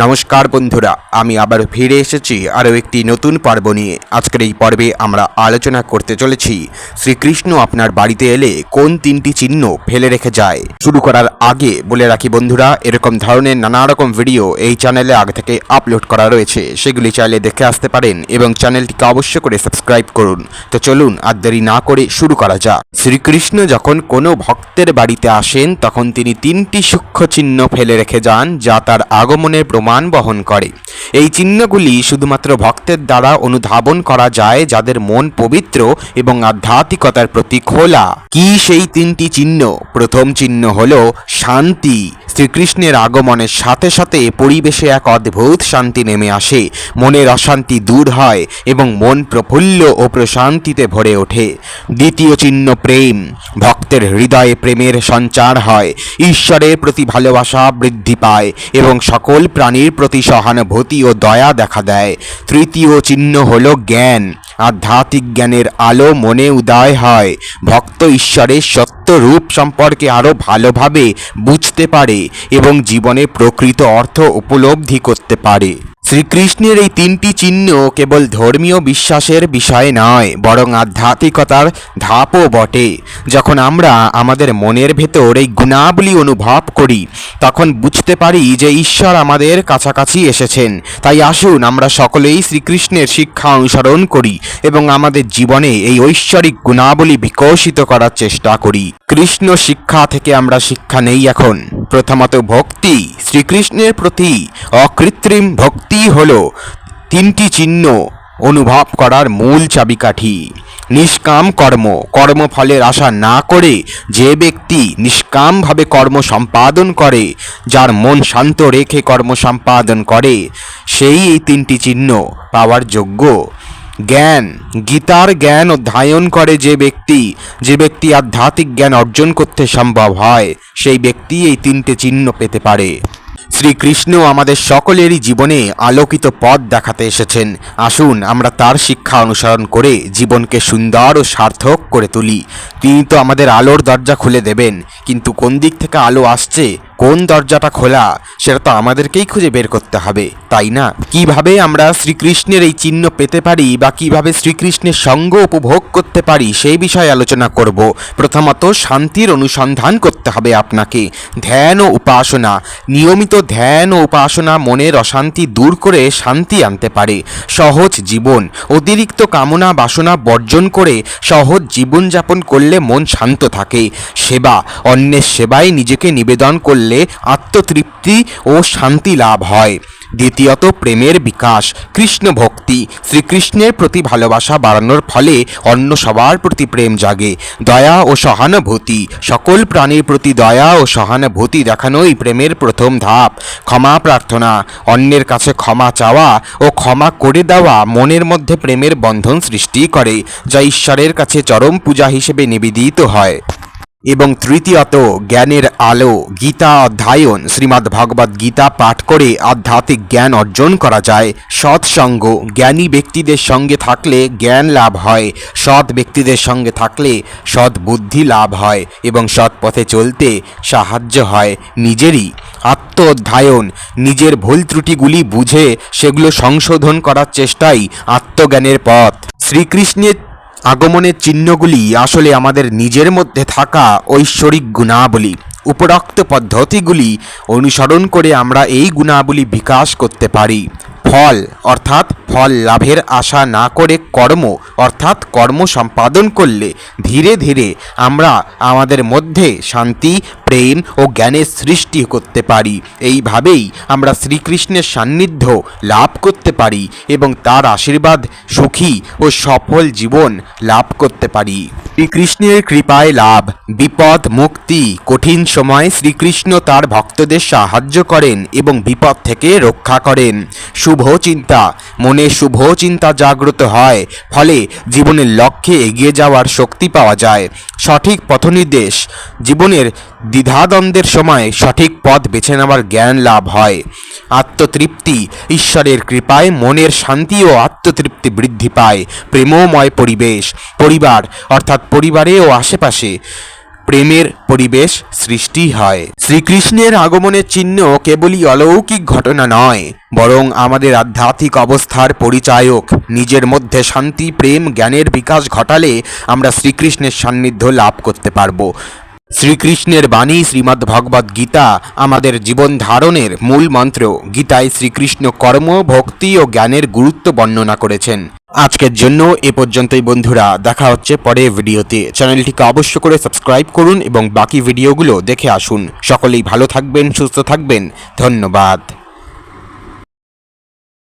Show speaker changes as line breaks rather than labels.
নমস্কার বন্ধুরা, আমি আবার ফিরে এসেছি আরও একটি নতুন পর্ব নিয়ে। আজকের এই পর্বে আমরা আলোচনা করতে চলেছি, শ্রীকৃষ্ণ আপনার বাড়িতে এলে কোন তিনটি চিহ্ন ফেলে রেখে যায়? শুরু করার আগে বলে রাখি বন্ধুরা, এরকম ধরনের নানা রকম ভিডিও এই চ্যানেলে আগে থেকে আপলোড করা রয়েছে। সেগুলি চাইলে দেখে আসতে পারেন এবং চ্যানেলটিকে অবশ্য করে সাবস্ক্রাইব করুন। তো চলুন আর দেরি না করে শুরু করা যাক। শ্রীকৃষ্ণ যখন কোনো ভক্তের বাড়িতে আসেন, তখন তিনি তিনটি সূক্ষ্ম চিহ্ন ফেলে রেখে যান, যা তার আগমনের প্রমাণ বহন করে। এই চিহ্নগুলি শুধুমাত্র ভক্তের দ্বারা অনুধাবন করা যায়, যাদের মন পবিত্র এবং আধ্যাত্মিকতার প্রতি খোলা। কি সেই তিনটি চিহ্ন? প্রথম চিহ্ন হল শান্তি। শ্রীকৃষ্ণের আগমনের সাথে সাথে পরিবেশে এক অদ্ভুত শান্তি নেমে আসে। মনের অশান্তি দূর হয় এবং মন প্রফুল্ল ও প্রশান্তিতে ভরে ওঠে। দ্বিতীয় চিহ্ন প্রেম। ভক্তের হৃদয়ে প্রেমের সঞ্চার হয়। ঈশ্বরের প্রতি ভালোবাসা বৃদ্ধি পায় এবং সকল প্রাণীর প্রতি সহানুভূতি ও দয়া দেখা দেয়। তৃতীয় চিহ্ন হল জ্ঞান। আধ্যাত্মিক জ্ঞানের আলো মনে উদয় হয়। ভক্ত ঈশ্বরের সত্য রূপ সম্পর্কে আরও ভালোভাবে বুঝতে পারে এবং জীবনে প্রকৃত অর্থ উপলব্ধি করতে পারে। শ্রীকৃষ্ণের এই তিনটি চিহ্ন কেবল ধর্মীয় বিশ্বাসের বিষয় নয়, বরং আধ্যাত্মিকতার ধাপও বটে। যখন আমরা আমাদের মনের ভেতর এই গুণাবলী অনুভব করি, তখন বুঝতে পারি যে ঈশ্বর আমাদের কাছাকাছি এসেছেন। তাই আসুন আমরা সকলেই শ্রীকৃষ্ণের শিক্ষা অনুসরণ করি এবং আমাদের জীবনে এই ঐশ্বরিক গুণাবলী বিকশিত করার চেষ্টা করি। কৃষ্ণ শিক্ষা থেকে আমরা শিক্ষা নেই এখন। প্রথমত ভক্তি। শ্রীকৃষ্ণের প্রতি অকৃত্রিম ভক্তি হল তিনটি চিহ্ন অনুভব করার মূল চাবিকাঠি। নিষ্কাম কর্ম। কর্মফলের আশা না করে যে ব্যক্তি নিষ্কামভাবে কর্ম সম্পাদন করে, যার মন শান্ত রেখে কর্ম সম্পাদন করে, সেই এই তিনটি চিহ্ন পাওয়ার যোগ্য। জ্ঞান। গীতার জ্ঞান অধ্যয়ন করে যে ব্যক্তি যে ব্যক্তি আধ্যাত্মিক জ্ঞান অর্জন করতে সম্ভব হয়, সেই ব্যক্তি এই তিনটে চিহ্ন পেতে পারে। শ্রীকৃষ্ণ আমাদের সকলেরই জীবনে আলোকিত পথ দেখাতে এসেছেন। আসুন, আমরা তার শিক্ষা অনুসরণ করে জীবনকে সুন্দর ও সার্থক করে তুলি। তিনি তো আমাদের আলোর দরজা খুলে দেবেন, কিন্তু কোন দিক থেকে আলো আসছে কোন দরজাটা খোলা, সেটা তো আমাদেরকেই খুঁজে বের করতে হবে, তাই না? কীভাবে আমরা শ্রীকৃষ্ণের এই চিহ্ন পেতে পারি বা কীভাবে শ্রীকৃষ্ণের সঙ্গ উপভোগ করতে পারি, সেই বিষয়ে আলোচনা করব। প্রথমত শান্তির অনুসন্ধান করতে হবে আপনাকে। ধ্যান ও উপাসনা। নিয়মিত ধ্যান ও উপাসনা মনের অশান্তি দূর করে শান্তি আনতে পারে। সহজ জীবন। অতিরিক্ত কামনা বাসনা বর্জন করে সহজ জীবনযাপন করলে মন শান্ত থাকে। সেবা। অন্যের সেবায় নিজেকে নিবেদন করলে আত্মতৃপ্তি ও শান্তি লাভ হয়। দ্বিতীয়ত, প্রেমের বিকাশ, কৃষ্ণ ভক্তি। শ্রীকৃষ্ণের প্রতি ভালোবাসা বাড়ানোর ফলে অন্য সবার প্রতি প্রেম জাগে। দয়া ও সহানুভূতি, সকল প্রাণীর প্রতি দয়া ও সহানুভূতি দেখানোই প্রেমের প্রথম ধাপ। ক্ষমা প্রার্থনা, অন্যের কাছে ক্ষমা চাওয়া ও ক্ষমা করে দেওয়া মনের মধ্যে প্রেমের বন্ধন সৃষ্টি করে, যা ঈশ্বরের কাছে চরম পূজা হিসেবে নিবেদিত হয়। এবং তৃতীয়ত জ্ঞানের আলো, গীতা অধ্যায়ন, শ্রীমদ্ ভগবদ গীতা পাঠ করে আধ্যাত্মিক জ্ঞান অর্জন করা যায়। সৎসঙ্গ, জ্ঞানী ব্যক্তিদের সঙ্গে থাকলে জ্ঞান লাভ হয়, সৎ ব্যক্তিদের সঙ্গে থাকলে সৎ বুদ্ধি লাভ হয় এবং সৎ পথে চলতে সাহায্য হয় নিজেরই। আত্ম অধ্যায়ন নিজের ভুল ত্রুটিগুলি বুঝে সেগুলো সংশোধন করার চেষ্টাই আত্মজ্ঞানের পথ। শ্রীকৃষ্ণের আগমনের চিহ্নগুলি আসলে আমাদের নিজের মধ্যে থাকা ঐশ্বরিক গুণাবলী। উপরোক্ত পদ্ধতিগুলি অনুসরণ করে আমরা এই গুণাবলী বিকাশ করতে পারি। ফল, অর্থাৎ ফল লাভের আশা না করে কর্ম, অর্থাৎ কর্ম সম্পাদন করলে ধীরে ধীরে আমরা আমাদের মধ্যে শান্তি, প্রেম ও জ্ঞানের সৃষ্টি করতে পারি। এইভাবেই আমরা শ্রীকৃষ্ণের সান্নিধ্য লাভ করতে পারি এবং তার আশীর্বাদ, সুখী ও সফল জীবন লাভ করতে পারি। শ্রীকৃষ্ণের কৃপায় লাভ, বিপদ, মুক্তি, কঠিন সময় শ্রীকৃষ্ণ তার ভক্তদের সাহায্য করেন এবং বিপদ থেকে রক্ষা করেন। শুভ চিন্তা, মনে শুভ চিন্তা জাগ্রত হয়, ফলে জীবনের লক্ষ্যে এগিয়ে যাওয়ার শক্তি পাওয়া যায়। সঠিক পথনির্দেশ, জীবনের দ্বিধাদ্বন্দ্বের সময় সঠিক পথ বেছে নেওয়ার জ্ঞান লাভ হয়। আত্মতৃপ্তি, ঈশ্বরের কৃপায় মনের শান্তি ও আত্মতৃপ্তি বৃদ্ধি পায়, প্রেমময় পরিবেশ। পরিবার, অর্থাৎ পরিবারে ও আশেপাশে প্রেমের পরিবেশ সৃষ্টি হয়। শ্রীকৃষ্ণের আগমনের চিহ্ন কেবলই অলৌকিক ঘটনা নয়, বরং আমাদের আধ্যাত্মিক অবস্থার পরিচায়ক। নিজের মধ্যে শান্তি, প্রেম, জ্ঞানের বিকাশ ঘটালে আমরা শ্রীকৃষ্ণের সান্নিধ্য লাভ করতে পারব। শ্রীকৃষ্ণের বাণী, শ্রীমদ্ ভগবদ গীতা, আমাদের জীবন ধারণের মূল মন্ত্র। গীতায় শ্রীকৃষ্ণ কর্ম, ভক্তি ও জ্ঞানের গুরুত্ব বর্ণনা করেছেন। আজকের জন্য এ পর্যন্তই বন্ধুরা, দেখা হচ্ছে পরে ভিডিওতে। চ্যানেলটিকে অবশ্য করে সাবস্ক্রাইব করুন এবং বাকি ভিডিওগুলো দেখে আসুন। সকলেই ভালো থাকবেন, সুস্থ থাকবেন। ধন্যবাদ।